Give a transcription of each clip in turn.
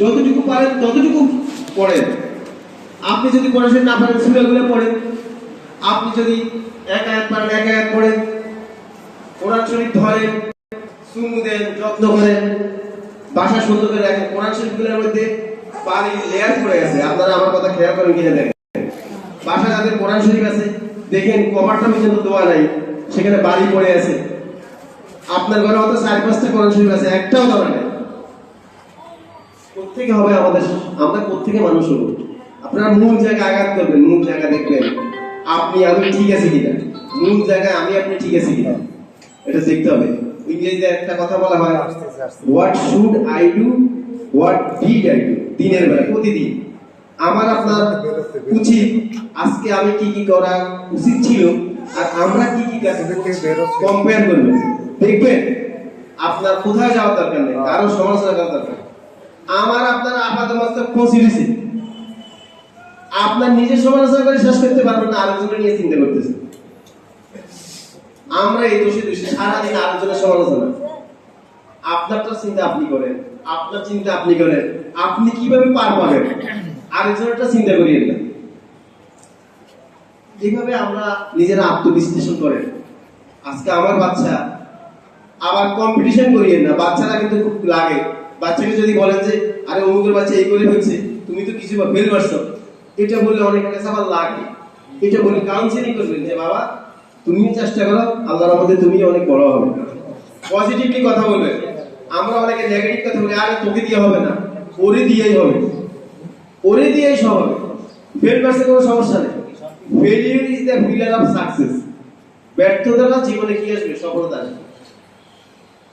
যতটুকু পারেন, ততটুকু পড়েন। আপনি যদি শরীফ না পারেন সুরাগুলো পড়েন। আপনি যদি এক আয়াত পারেন, এক আয়াত পড়েন। কোরআন শরীফ ধরেন, সুমু দেন, যত্ন করেন। বাসা সুন্দর করে রাখেন। কোরআন শরীফগুলোর মধ্যে পানি লেয়ার পড়ে গেছে। আপনারা আমার কথা খেয়াল করেন কিনা দেখেন। বাসা যাদের কোরআন শরীফ আছে, দেখেন কভারটা পর্যন্ত দোয়া নাই, সেখানে বাড়ি পড়ে আছে। আপনার ঘরে হয়তো চার পাঁচটা কোরআন শরীফ আছে, একটাও দোয়া নেই। কোথেকে হবে আমাদের আমরা কোথেকে মানুষ হব? আপনারা মূল জায়গায় আঘাত করবেন মূল জায়গা দেখবেন। আপনি আমি ঠিক আছে কিনা? মূল জায়গায় আমি আপনি ঠিক আছে কিনা? এটা দেখতে হবে। ইংরেজিতে একটা কথা বলা হয় what should I do what did I do দিনের বেলা প্রতিদিন। আমার আপনার উচিত আজকে আমি কি কি করা উচিত ছিল আর আমরা কি কি কাজ কম্পেয়ার করবেন। দেখবেন আপনার কোথায় যাওয়ার দরকার নেই কারও সমালোচনা করার দরকার। আমার আপনার আপাত মস্তক পৌঁছে দিছে আপনার নিজের সমালোচনা করে শেষ করতে পারবেন না আলোচনা নিয়ে চিন্তা করতেছে আমরা এই দোষে দোষী, সারাদিন আলোচনা সমালোচনা। আপনারটা চিন্তা আপনি করেন, আপনার চিন্তা আপনি করেন, আপনি কীভাবে পার পাবেন? আরেকজনেরটা চিন্তা করিয়েন না। এইভাবে আমরা নিজেরা আত্মবিশ্লেষণ করেন। আজকে আমার বাচ্চা, আবার কম্পিটিশন করিয়ে না। বাচ্চারা কিন্তু খুব লাগে। বাচ্চাকে যদি বলেন যে, আরে অমুকের বাচ্চা এই করে হচ্ছে তুমি তো কিছু ফেল পারছ এটা বললে অনেক কাছে আবার লাগে। এটা বলে কাউন্সিলিং করবেন যে, বাবা তুমি চেষ্টা করো, আল্লাহর মধ্যে তুমি অনেক বড় হবে। পজিটিভলি কথা বলবেন আমরা অনেকে নেগেটিভ কথা বলি, আরে তোকে দিয়ে হবে না, ওরে দিয়েই হবে। ওরে দিয়েই সব হবে। ফেল পারছে কোনো সমস্যা নেই। Failure is the of success ব্যর্থতা জীবনে কি আসবে? সফলতা আসবে।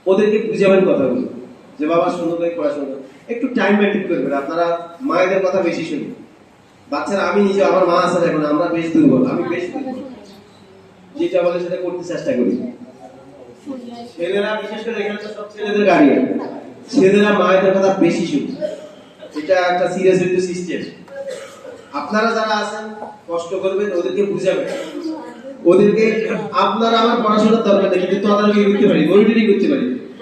ওদেরকে বুঝাবেন কথাগুলো। যে বাবা সুন্দর করে পড়াশোনা। একটু টাইম মেনটেন করবেন আপনারা মায়েদের কথা বেশি শুনি বাচ্চারা, আমি নিজে, আমার মা আছে এখন আমরা বেশ দুর্বল, আমি বেশ দুর্বল। যেটা বলে সেটা করতে চেষ্টা করি। ছেলেরা, বিশেষ করে এখানে তো সব ছেলেদের গার্ডিয়ান ছেলেরা মায়েদের কথা বেশি শুনে এটা একটা সিরিয়াস একটা সিস্টেম আপনারা যারা আছেন, কষ্ট করবেন, ওদেরকে বুঝাবেন। ওদেরকে, আপনারা আমার পড়াশোনার দরকার নেই, কিন্তু তদারকি করতে পারি মনিটরিং করতে পারি।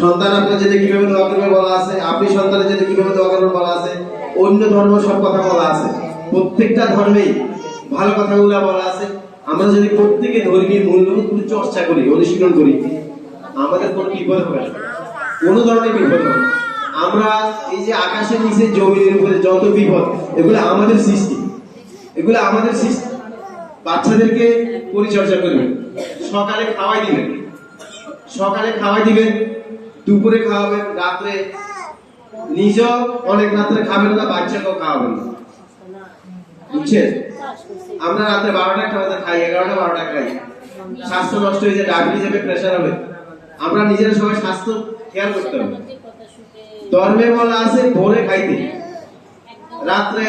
সন্তান আপনার জন্য কীভাবে দোয়া করবেন বলা আছে, আপনি সন্তানের জন্য কীভাবে দোয়া করবেন বলা আছে, অন্য ধর্ম সব কথা বলা আছে। প্রত্যেকটা ধর্মেই ভালো কথাগুলো বলা আছে। আমরা যদি প্রত্যেকে ধর্মীয় মূল্যবোধগুলো চর্চা করি, অনুশীলন করি, আমাদের কোনো বিপদ হবে না। কোনো ধরনের বিপদ হবে। আমরা এই যে আকাশের নিচে জমিনের উপরে যত বিপদ, এগুলো আমাদের সৃষ্টি। এগুলো আমাদের সৃষ্টি। বাচ্চাদেরকে পরিচর্যা করবেন। সকালে খাওয়াই দিবেন। সকালে খাওয়াই দিবেন। দুপুরে খাওয়াবেন, রাত্রে নিজেও অনেক রাত্রে খাবেন না, বাচ্চাকেও খাওয়াবেন বুঝছেন? আমরা রাত্রে বারোটা খাওয়াতে খাই, এগারোটা বারোটা খাই। স্বাস্থ্য নষ্ট হয়ে যায়, ডায়াবেটিস হবে প্রেশার হবে। আমরা নিজেরা সবাই স্বাস্থ্য খেয়াল করতে হবে। ধর্মে বলা আছে, ভোরে খাইতে। রাত্রে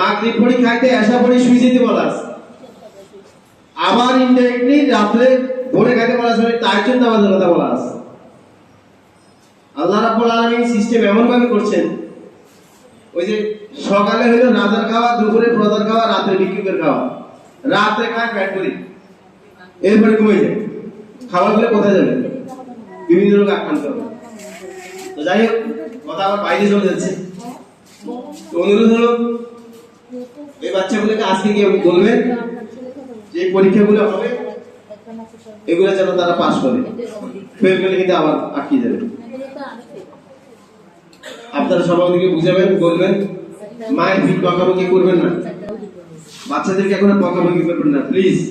মাগরিব পড়ি খাইতে এসা পড়ি শুই যেতে বলা আছে। আবার ইনডাইরেক্টলি রাত্রে ভোরে খাইতে বলা আছে তার জন্য আমাদের কথা বলা আছে। আল্লাহ রাব্বুল আলামিন সিস্টেম এমন ভাবে করছেন। ওই যে সকালে হলো রাজার খাওয়া, দুপুরে প্রধান খাওয়া, রাত্রে বিক্রিকের খাওয়া। রাত্রে খায় পেট করি এরপরে ঘুমিয়ে যায়। খাবারগুলো কোথায় যাবে? বিভিন্ন রোগ আক্রান্ত হবে। তো যাই হোক, কথা আবার বাইরে চলে যাচ্ছে। তো অনুরোধ হলো, এই বাচ্চাগুলোকে আজকে গিয়ে বলবেন যে পরীক্ষাগুলো হবে, এগুলো যেন তারা পাশ করে। ফেল করলে কিন্তু আবার আটকে যাবে। আপনারা সবাইকে বুঝাবেন, বলবেন। মায়ের দিক বকাবকি করবেন না? বাচ্চাদেরকে এখন পাকাপাকি করবেন না? প্লিজ